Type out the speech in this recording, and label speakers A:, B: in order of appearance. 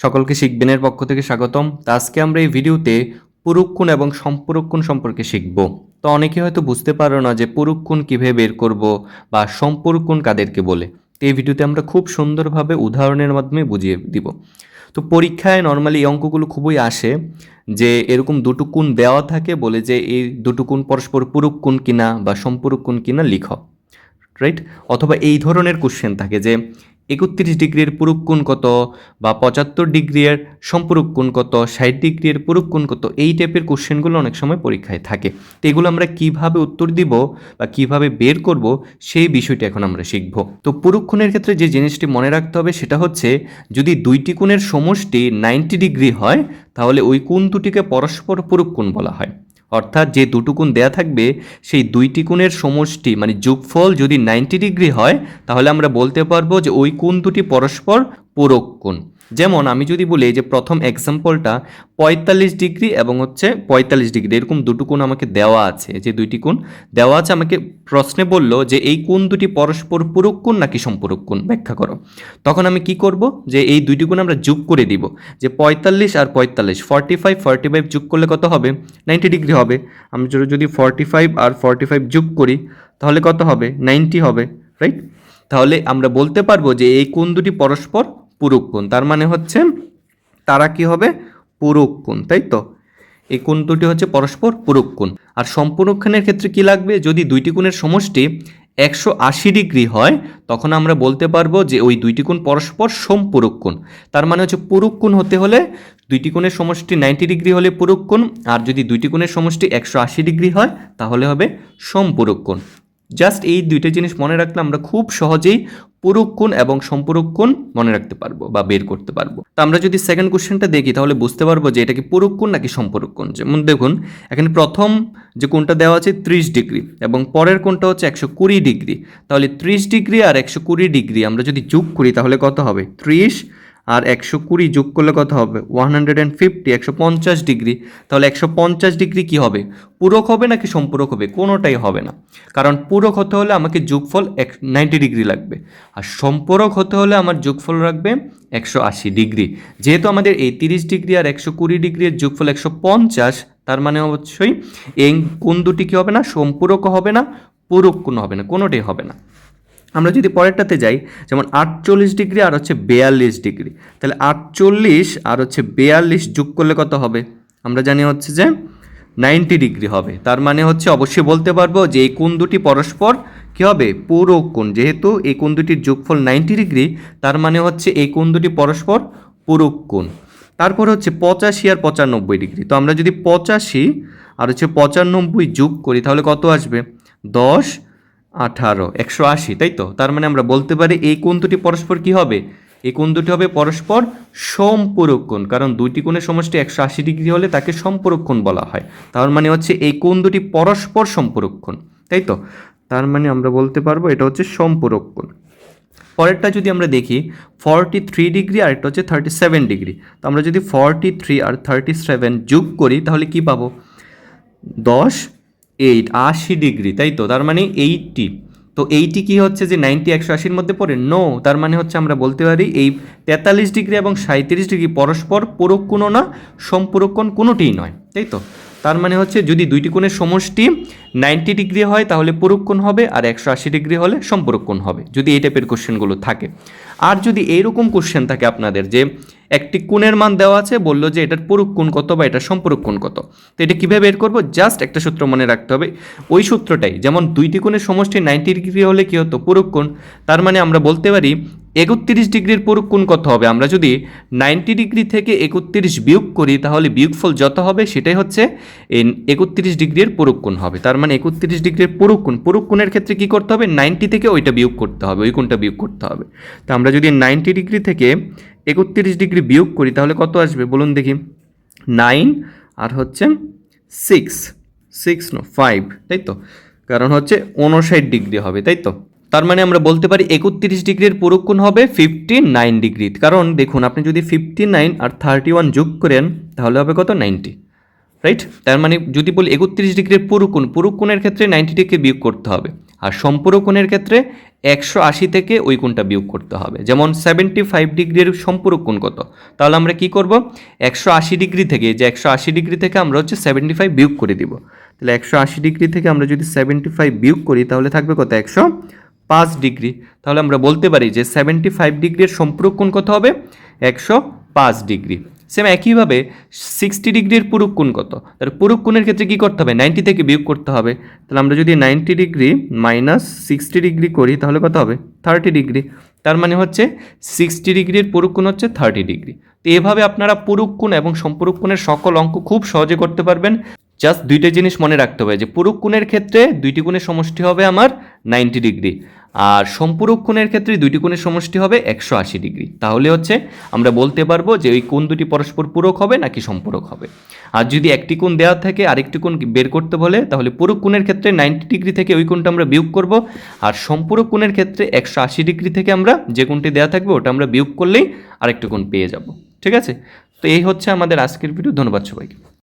A: সকলকে শিখবেনের পক্ষ থেকে স্বাগতম। তা আজকে আমরা এই ভিডিওতে পুরুক্ষণ এবং সম্পূরক্ষণ সম্পর্কে শিখব। তো অনেকে হয়তো বুঝতে পারো না যে পুরুক্ষণ কীভাবে বের করব বা সম্পূরক্ষণ কাদেরকে বলে। তো এই ভিডিওতে আমরা খুব সুন্দরভাবে উদাহরণের মাধ্যমে বুঝিয়ে দিব। তো পরীক্ষায় নর্মালি এই অঙ্কগুলো খুবই আসে যে এরকম দুটো কোণ দেওয়া থাকে বলে যে এই দুটো কোণ পরস্পর পুরুক্ষণ কিনা বা সম্পূরক্ষণ কিনা লিখ। রাইট অথবা এই ধরনের কোশ্চেন থাকে যে একত্রিশ ডিগ্রির পুরুক্ষণ কত বা পঁচাত্তর ডিগ্রির সম্পূরক্ষণ কত, ষাট ডিগ্রির পুরুক্ষণ কত, এই টাইপের কোশ্চেনগুলো অনেক সময় পরীক্ষায় থাকে। তো এগুলো আমরা কীভাবে উত্তর দিব বা কীভাবে বের করব সেই বিষয়টি এখন আমরা শিখব। তো পুরুক্ষণের ক্ষেত্রে যে জিনিসটি মনে রাখতে হবে সেটা হচ্ছে, যদি দুইটি কোণের সমষ্টি নাইনটি ডিগ্রি হয়, তাহলে ওই কোণ দুটিকে পরস্পর পুরুক্ষণ বলা হয়। অর্থাৎ যে দুটো কোণ দেয়া থাকবে, সেই দুইটি কোণের সমষ্টি মানে যোগফল যদি নাইনটি ডিগ্রি হয়, তাহলে আমরা বলতে পারব যে ওই কোণ দুটি পরস্পর পূরক কোণ। যেমন আমি যদি বলি যে প্রথম এক্সাম্পলটা পঁয়তাল্লিশ ডিগ্রি এবং হচ্ছে পঁয়তাল্লিশ ডিগ্রি, এরকম দুটো কোণ আমাকে দেওয়া আছে, যে দুইটি কোণ দেওয়া আছে, আমাকে প্রশ্নে বলল যে এই কোণ দুটি পরস্পর পূরক কোণ নাকি সম্পূরক কোণ? ব্যাখ্যা করো। তখন আমি কি করব? যে এই দুইটি কোণ আমরা যোগ করে দিব, যে পঁয়তাল্লিশ আর পঁয়তাল্লিশ ফর্টি ফাইভ ফর্টি ফাইভ যোগ করলে কত হবে? নাইনটি ডিগ্রি হবে। আমি যদি- ফর্টি ফাইভ আর ফর্টি ফাইভ যোগ করি, তাহলে কত হবে? নাইনটি হবে রাইট তাহলে আমরা বলতে পারব যে এই কোণ দুটি পরস্পর পূরক কোণ তার মানে হচ্ছে তারা কি হবে? পূরক কোণ তাই তো? এই কোণ দুটি হচ্ছে পরস্পর পূরক কোণ আর সম্পূরক্ষণের ক্ষেত্রে কি লাগবে? যদি দুইটি কোণের সমষ্টি একশো আশি ডিগ্রি হয়, তখন আমরা বলতে পারব যে ওই দুইটি কোণ পরস্পর সম্পূরক কোণ তার মানে হচ্ছে পূরক কোণ হতে হলে দুইটি কোণের সমষ্টি নাইনটি ডিগ্রি হলে পূরক কোণ আর যদি দুইটি কোণের সমষ্টি একশো আশি ডিগ্রি হয়, তাহলে হবে সম্পূরক কোণ জাস্ট এই দুইটা জিনিস মনে রাখলে আমরা খুব সহজেই পুরুক্ষণ এবং সম্পূরক্ষণ মনে রাখতে পারব বা বের করতে পারব। তো আমরা যদি সেকেন্ড কোশ্চেনটা দেখি, তাহলে বুঝতে পারব যে এটা কি পুরুক্ষণ নাকি সম্পূরক্ষণ যেমন দেখুন, এখানে প্রথম যে কোনটা দেওয়া আছে ত্রিশ ডিগ্রি এবং পরের কোনটা হচ্ছে একশো কুড়ি ডিগ্রি। তাহলে ত্রিশ ডিগ্রি আর একশো কুড়ি ডিগ্রি আমরা যদি যোগ করি, তাহলে কত হবে? ত্রিশ আর একশো কুড়ি যোগ করলে কত হবে? ওয়ান হান্ড্রেড অ্যান্ড ফিফটি, একশো পঞ্চাশ ডিগ্রি। তাহলে একশো পঞ্চাশ ডিগ্রি কী হবে? পূরক হবে নাকি সম্পূরক হবে? কোনোটাই হবে না। কারণ পূরক হতে হলে আমাকে যোগফল এক নাইনটি ডিগ্রি লাগবে। আর সম্পূরক হতে হলে আমার যোগফল রাখবে একশো আশি ডিগ্রি। যেহেতু আমাদের এই তিরিশ ডিগ্রি আর একশো কুড়ি ডিগ্রির যোগফল একশো পঞ্চাশ, তার মানে অবশ্যই এই কোন দুটি কী হবে না? সম্পূরক হবে না, পূরক কোনো হবে না, কোনোটাই হবে না। আমরা যদি পরেরটাতে যাই, যেমন আটচল্লিশ ডিগ্রি আর হচ্ছে বেয়াল্লিশ ডিগ্রি, তাহলে আটচল্লিশ আর হচ্ছে বেয়াল্লিশ যোগ করলে কত হবে? আমরা জানি হচ্ছে যে নাইনটি ডিগ্রি হবে। তার মানে হচ্ছে অবশ্যই বলতে পারব যে এই কোণ দুটি পরস্পর কী হবে? পুরো কোণ। যেহেতু এই কোণ দুটির যোগফল নাইনটি ডিগ্রি, তার মানে হচ্ছে এই কোণ দুটি পরস্পর পুরো কোণ। তারপর হচ্ছে পঁচাশি আর পঁচানব্বই ডিগ্রি। তো আমরা যদি পঁচাশি আর হচ্ছে পঁচানব্বই যোগ করি, তাহলে কত আসবে? দশ আঠারো, একশো আশি, তাই তো? তার মানে আমরা বলতে পারি এই কোণ দুটি পরস্পর কি হবে? এই কোণ দুটি হবে পরস্পর সম্পূরক কোণ, কারণ দুইটি কোণের সমষ্টি একশো আশি ডিগ্রি হলে তাকে সম্পূরক কোণ বলা হয়। তার মানে হচ্ছে এই কোণ দুটি পরস্পর সম্পূরক কোণ, তাই তো? তার মানে আমরা বলতে পারব এটা হচ্ছে সম্পূরক কোণ। পরেরটা যদি আমরা দেখি ফর্টি থ্রি ডিগ্রি আর একটা হচ্ছে থার্টি সেভেন ডিগ্রি। তো আমরা যদি ফর্টি থ্রি আর থার্টি সেভেন যোগ করি, তাহলে কি পাবো? দশ এইট, আশি ডিগ্রি, তাই তো? তার মানে এইটটি। তো এইটি কি হচ্ছে যে নাইনটি একশো আশির মধ্যে পড়ে? নো, তার মানে হচ্ছে আমরা বলতে পারি এই তেতাল্লিশ ডিগ্রি এবং সাঁত্রিশ ডিগ্রি পরস্পর পূরক কোনো না সম্পূরক কোনোটিই নয়, তাই তো? তার মানে হচ্ছে যদি দুইটি কোণের সমষ্টি নাইনটি ডিগ্রি হয়, তাহলে কোণ হবে, আর একশো আশি ডিগ্রি হলে কোণ হবে, যদি এই টাইপের কোশ্চেনগুলো থাকে। আর যদি এইরকম কোশ্চেন থাকে আপনাদের যে একটি কোণের মান দেওয়া আছে, বলল যে এটার পূরক কোণ কত বা এটার সম্পূরক কোণ কত। তো এটা কীভাবে বের করব? জাস্ট একটা সূত্র মনে রাখতে হবে। ওই সূত্রটাই, যেমন দুইটি কোণের সমষ্টি নাইনটি ডিগ্রি হলে কী হতো? পূরক কোণ। তার মানে আমরা বলতে পারি একত্রিশ ডিগ্রির পূরক কোণ কত হবে? আমরা যদি নাইনটি ডিগ্রি থেকে একত্রিশ বিয়োগ করি, তাহলে বিয়োগফল যত হবে সেটাই হচ্ছে এই একত্রিশ ডিগ্রির পূরক কোণ হবে। তার মানে একত্রিশ ডিগ্রির পূরক কোণ। পূরক কোণের ক্ষেত্রে কী করতে হবে? নাইনটি থেকে ওইটা বিয়োগ করতে হবে, ওই কোণটা বিয়োগ করতে হবে। তো আমরা যদি নাইনটি ডিগ্রি থেকে একত্রিশ ডিগ্রি বিয়োগ করি, তাহলে কত আসবে? বলুন দেখি। নাইন আর হচ্ছে সিক্স। সিক্স নো ফাইভ, তাই তো? কারণ হচ্ছে উনষাট ডিগ্রি হবে, তাই তো? তার মানে আমরা বলতে পারি একত্রিশ ডিগ্রির পুরুক্ষণ হবে ফিফটি নাইন ডিগ্রি। কারণ দেখুন, আপনি যদি ফিফটি নাইন আর থার্টি ওয়ান যোগ করেন, তাহলে হবে কত? নাইনটি রাইট তার মানে যদি বলি একত্রিশ ডিগ্রির পুরুকোণ পুরুকোণের ক্ষেত্রে নাইনটি ডিগ্রি বিয়োগ করতে হবে। আর সম্পূরক কোণের ক্ষেত্রে একশো আশি থেকে ওই কোণটা বিয়োগ করতে হবে। যেমন সেভেন্টি ফাইভ ডিগ্রির সম্পূরক কোণ কত? তাহলে আমরা কি করব? একশো আশি ডিগ্রি থেকে, যে একশো আশি ডিগ্রি থেকে আমরা হচ্ছে সেভেন্টি ফাইভ বিয়োগ করে দিব। তাহলে একশো আশি ডিগ্রি থেকে আমরা যদি সেভেন্টি ফাইভ বিয়োগ করি, তাহলে থাকবে কত? একশো পাঁচ ডিগ্রি। তাহলে আমরা বলতে পারি যে সেভেন্টি ফাইভ ডিগ্রির সম্পূরক কোণ কত হবে? একশো পাঁচ ডিগ্রি। সেম একইভাবে সিক্সটি ডিগ্রির পুরুক কোণ কত? তাহলে পুরুক কোণের ক্ষেত্রে কী করতে হবে? নাইনটি থেকে বিয়োগ করতে হবে। তাহলে আমরা যদি ninety degree minus sixty degree করি, তাহলে কত হবে? থার্টি ডিগ্রি তার মানে হচ্ছে সিক্সটি ডিগ্রির পুরুক কোণ হচ্ছে থার্টি ডিগ্রি তো এভাবে আপনারা পুরুক কোণ এবং সম্পূরক কোণের সকল অঙ্ক খুব সহজে করতে পারবেন। জাস্ট দুইটা জিনিস মনে রাখতে হবে যে পুরুক কোণের ক্ষেত্রে দুইটি কোণের সমষ্টি হবে আমার নাইনটি ডিগ্রি আর সম্পূরক কোণের ক্ষেত্রে দুইটি কোণের সমষ্টি হবে একশো আশি ডিগ্রি। তাহলে হচ্ছে আমরা বলতে পারব যে ওই কোণ দুটি পরস্পর পূরক হবে নাকি সম্পূরক হবে। আর যদি একটি কোণ দেওয়া থাকে, আরেকটি কোণ বের করতে বলে, তাহলে পুরুক কোণের ক্ষেত্রে নাইনটি ডিগ্রি থেকে ওই কোণটা আমরা বিয়োগ করব। আর সম্পূরক কোণের ক্ষেত্রে একশো আশি ডিগ্রি থেকে আমরা যে কোণটি দেওয়া থাকবে, ওটা আমরা বিয়োগ করলেই আরেকটি কোণ পেয়ে যাব। ঠিক আছে? তো এই হচ্ছে আমাদের আজকের ভিডিও ধন্যবাদ সবাইকে।